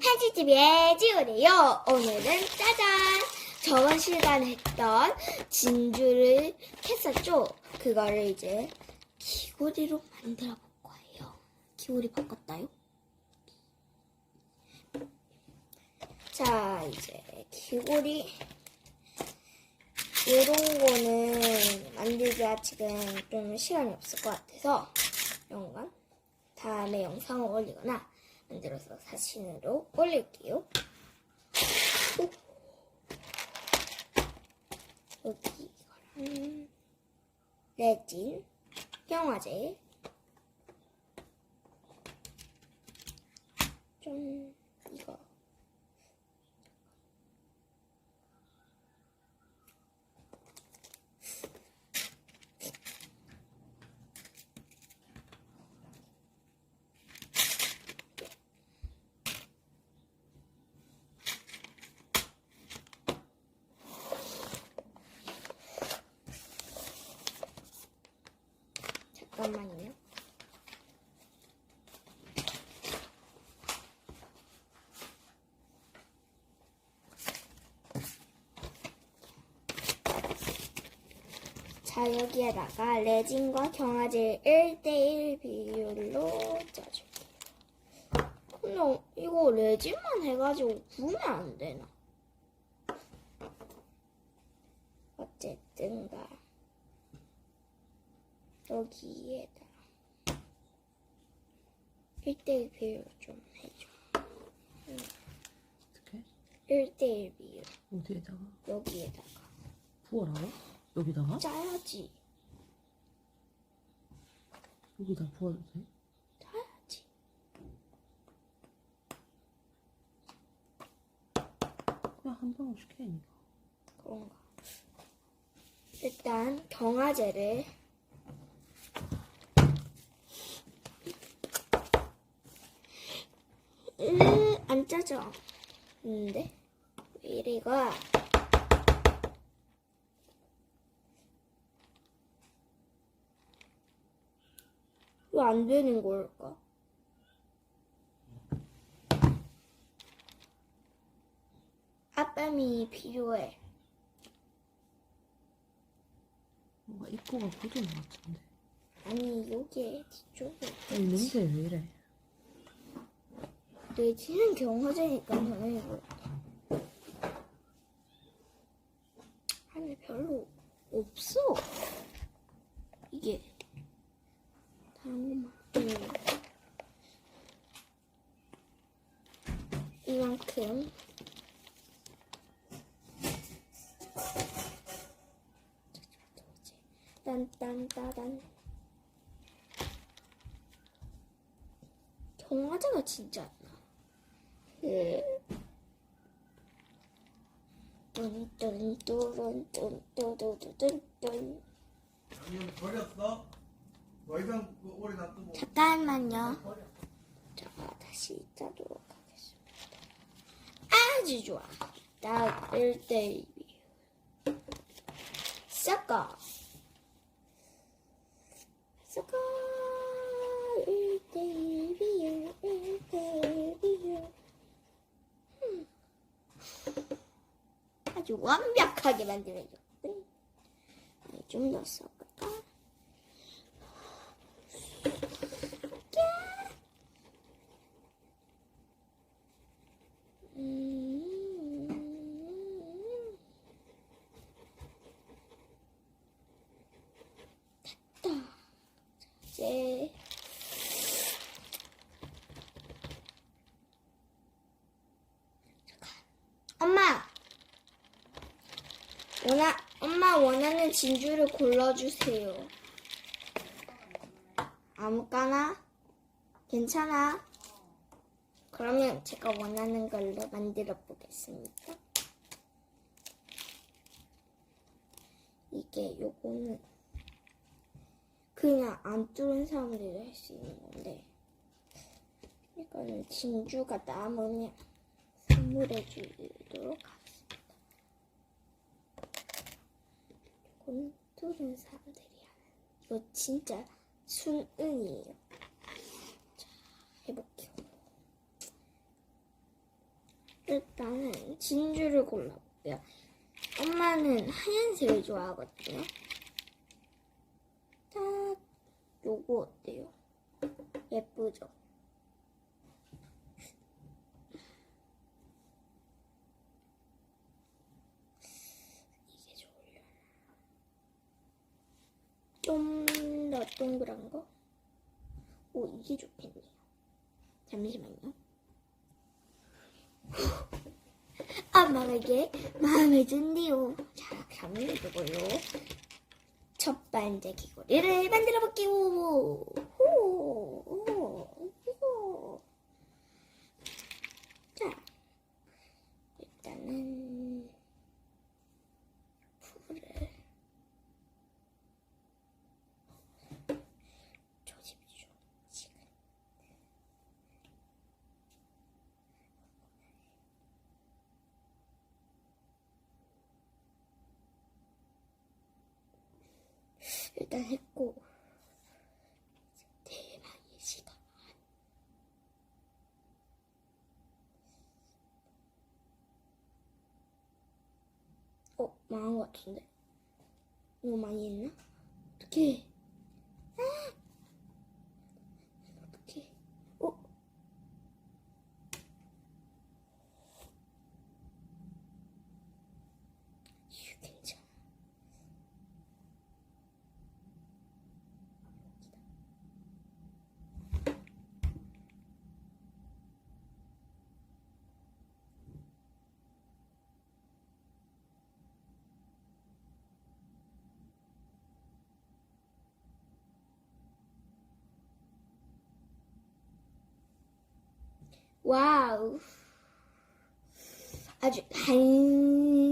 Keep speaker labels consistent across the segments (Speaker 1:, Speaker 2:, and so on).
Speaker 1: 한지TV의 지우래요. 오늘은 짜잔! 저번 시간에 했던 진주를 했었죠? 그거를 이제 귀고리로 만들어 볼 거예요. 귀고리 바꿨다요? 자, 이제 귀고리 이런 거는 만들기가 지금 좀 시간이 없을 것 같아서 이런 건 다음에 영상을 올리거나 만들어서 사진으로 올릴게요. 오. 여기 레진, 영화제 좀 이거 잠깐만요. 자, 여기에다가 레진과 경화제 1대1 비율로 짜줄게요. 근데 이거 레진만 해가지고 구우면 안 되나? 어쨌든가. 여기에다 1대1 비율 좀 해줘.
Speaker 2: 어떻게?
Speaker 1: 1대1 비율.
Speaker 2: 어디에다가?
Speaker 1: 여기에다가.
Speaker 2: 부어라고? 여기다가?
Speaker 1: 짜야지.
Speaker 2: 여기다 부어도 돼?
Speaker 1: 짜야지.
Speaker 2: 그냥 한 방울씩 해, 니가.
Speaker 1: 그런가. 일단 경화제를 으, 안 짜져. 근데 왜 이래가? 안 되는 걸까? 아빠미 필요해.
Speaker 2: 뭔가 입구가 굳은 것 같은데.
Speaker 1: 아니 여기에 뒤쪽에
Speaker 2: 아니, 냄새 왜 이래?
Speaker 1: 내 지는 경화제니까 당연히 그렇다. 아니 별로 없어. 이게 것만 음. 이만큼 딴딴따단 경화제가 진짜 안 나. 예. 뚠뚠뚠뚠뚠뚠뚠뚠
Speaker 3: 양념 버렸어?
Speaker 1: 잠깐만요. 자, 다시 짜도록 하겠습니다. 아주 좋아. 딱 1대1 비율. 섞어. 섞어. 1대1 비율, 1대1 비율. 음. 아주 완벽하게 만들어줬거든. 좀더 섞을까? 음. 됐다. 이제 엄마 원하 엄마 원하는 진주를 골라주세요. 아무거나 괜찮아. 그러면 제가 원하는 걸로 만들어 보겠습니다. 이게 요거는 그냥 안 뚫은 사람들이 할 수 있는 건데 이거는 진주가 남으면 선물해 주도록 뚫은 사람들이 하는 이거 진짜 순은이에요. 자, 해볼게요. 일단은 진주를 골라볼게요. 엄마는 하얀색을 좋아하거든요. 딱 요거 어때요? 예쁘죠? 이게 좋으려나? 좀 더 동그란 거? 오, 이게 좋겠네요. 잠시만요. 엄마가 이게 마음에 든디요. 자, 그러면 이거요. 첫 번째 귀걸이를 만들어 볼게요. 호, 호, 호. 자, 일단은 풀을 조집죠. 지금. 일단 했고 대망의 시간 어 망한 것 같은데. 너무 많이 했나? 어떡해. 아 어떡해 어 이거 괜찮아 와우. 아주 간신히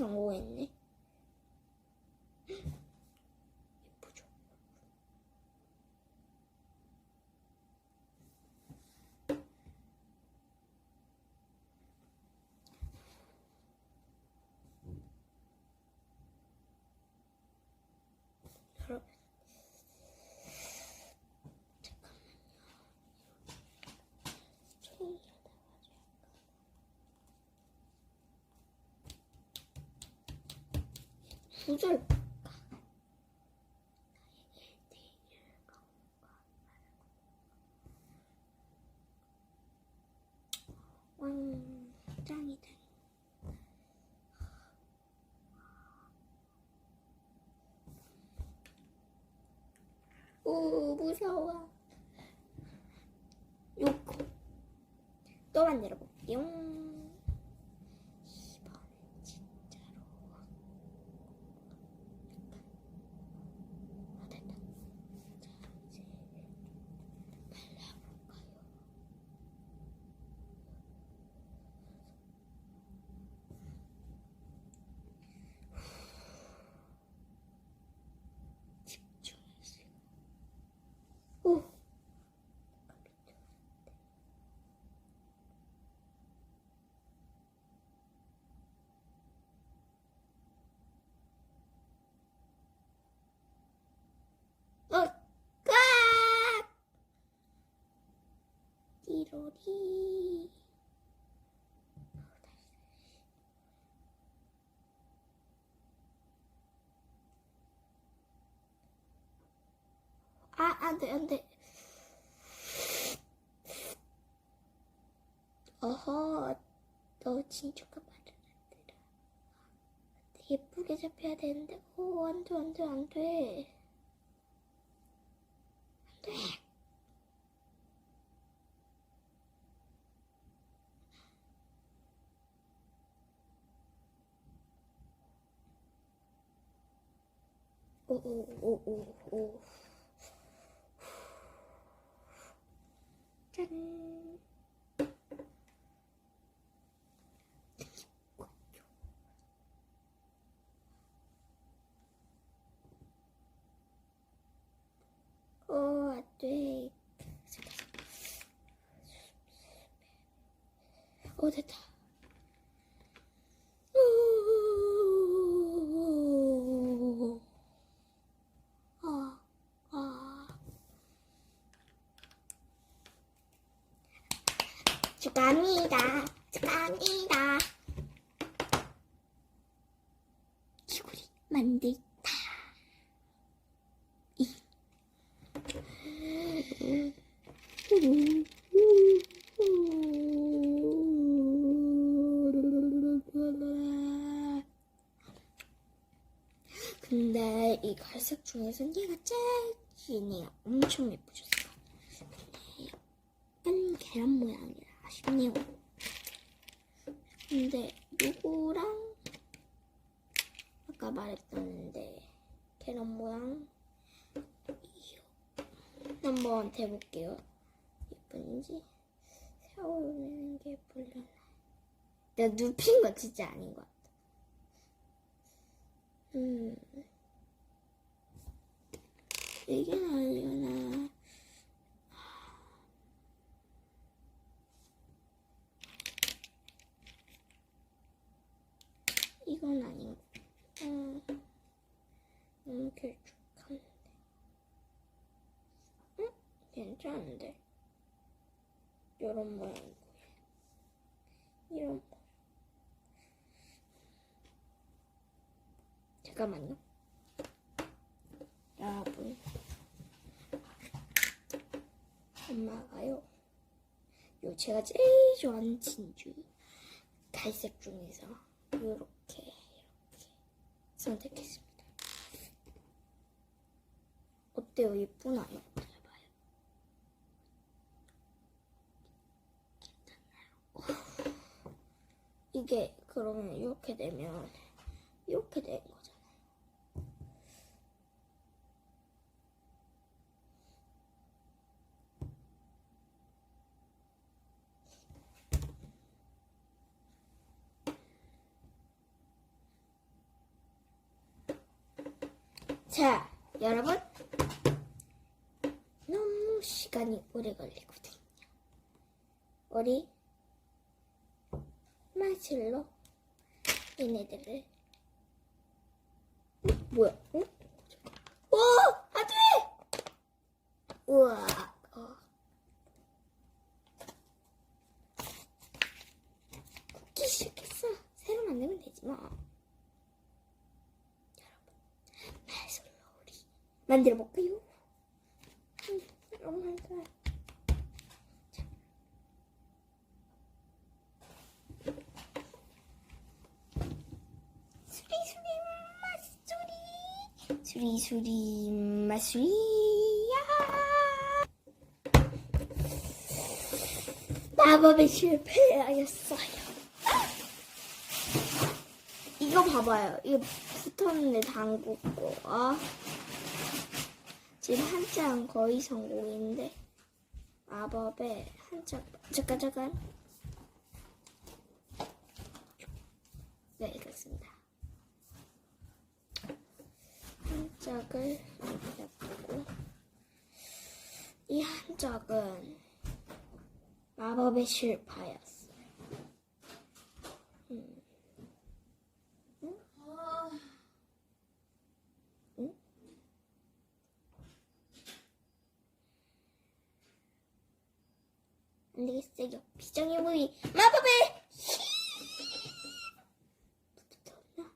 Speaker 1: 성공했네. 예쁘죠? 그럼 구절 왕 짱이다. 오 무서워. 요거 또 만들어 볼게요. 이번엔 진짜로. 아, 됐다. 자, 이제 발라볼까요? 집중해서. 오! 어, 꽉! 띠로리. 아, 안 돼, 안 돼. 어허, 너 진주가 말을 안 들어. 예쁘게 잡혀야 되는데, 오, 안 돼, 안 돼, 안 돼. 안 돼. 오, 오, 오, 오, 오. 짠. 어, 안 돼. 어, 됐다. 오. 아, 아. 축하합니다. 축하합니다. 귀걸이 만들다. 이. 근데 이 갈색 중에서는 얘가 제일 진이야. 엄청 예쁘셨어. 근데 약간 계란 모양이라 아쉽네요. 근데 요거랑 아까 말했던데 계란 모양. 한번 대볼게요. 예쁜지 세워내는 게 예쁠려나. 내가 눕힌 거 진짜 아닌 것 같아. 음. 이게 나으려나. 이건 아닌 거. 음. 너무 길쭉한데. 응? 괜찮은데. 이런 모양이고. 이런 모양. 잠깐만요. 여러분. 엄마가요. 요 제가 제일 좋아하는 진주. 갈색 중에서 요렇게 이렇게 선택했습니다. 어때요? 예쁘나요? 괜찮나요? 이게 그러면 이렇게 되면 이렇게 되는 거잖아요. 자, 여러분. 너무 시간이 오래 걸리거든요. 우리 마실로 얘네들을 응? 뭐야? 응? 오! 안 돼! 우와. 어. 쿠키 시작했어. 새로 만들면 되지 뭐. 여러분, 마술로 우리 만들어 볼까요? 응, 엄마가 수리수리 맛소리 수리 수리 맛소리야. 마법의 실패하였어요. 이거 봐봐요. 이거 붙었는데 담궜고 어? 지금 한장 거의 성공인데 마법의 한장 잠깐 잠깐. 네 이렇습니다 한 짝을 냅두고 이한 짝은 마법의? 응? 안 되겠어요. 비정의 무기 마법의 힘! 붙었나?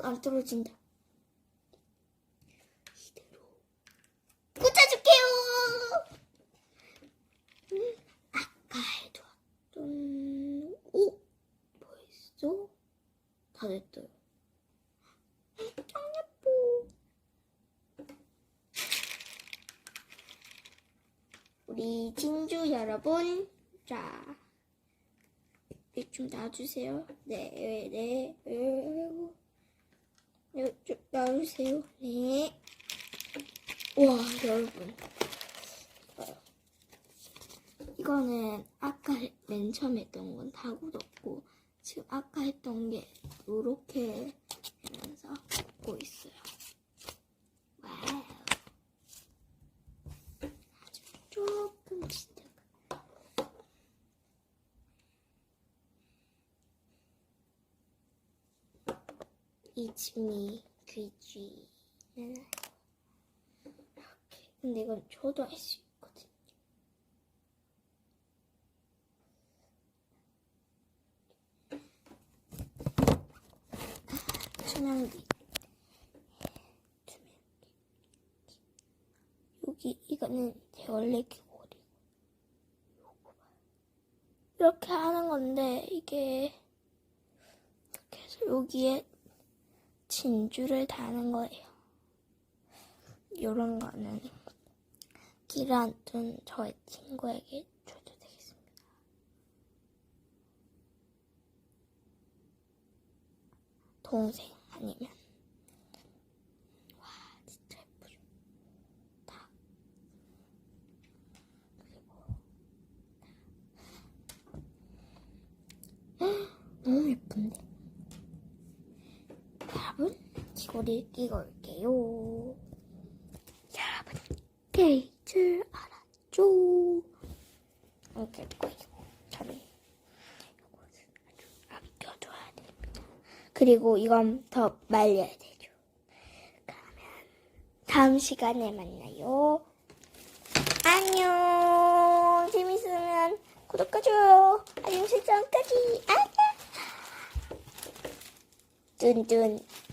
Speaker 1: 오, 안 떨어진다. 이대로 꽂아줄게요. 음, 아까 해두었던 오, 벌써 다 됐어요. 엄청 예뻐. 우리 진주 여러분, 자, 놔주세요. 네, 네, 네. 네, 좀 놔주세요. 네. 와, 여러분. 이거는 아까 맨 처음 했던 건 다 굳었고, 지금 아까 했던 게 요렇게 되면서 굳고 있어요. 와우. 아주 조금 진짜. 이츠미 귀지는 이렇게. 근데 이건 저도 할 수 있거든요. 투명기. 투명기. 여기 이거는 제 원래 귀걸이고. 이렇게 하는 건데 이게 이렇게 해서 여기에 진주를 다는 거예요. 이런 거는 길을 안둔 저의 친구에게 줘도 되겠습니다. 동생 아니면 와 진짜 예쁘죠. 다 그리고 너무 예쁜데. 여러분 귀걸이 끼고 올게요. 여러분 될줄 알았죠? 이렇게 거예요. 저는 이것을 아주 아껴줘야 됩니다. 그리고 이건 더 말려야 되죠. 그러면 다음 시간에 만나요. 안녕. 재밌으면 구독과 좋아요, 알림 설정까지. 안녕. 뚠뚠.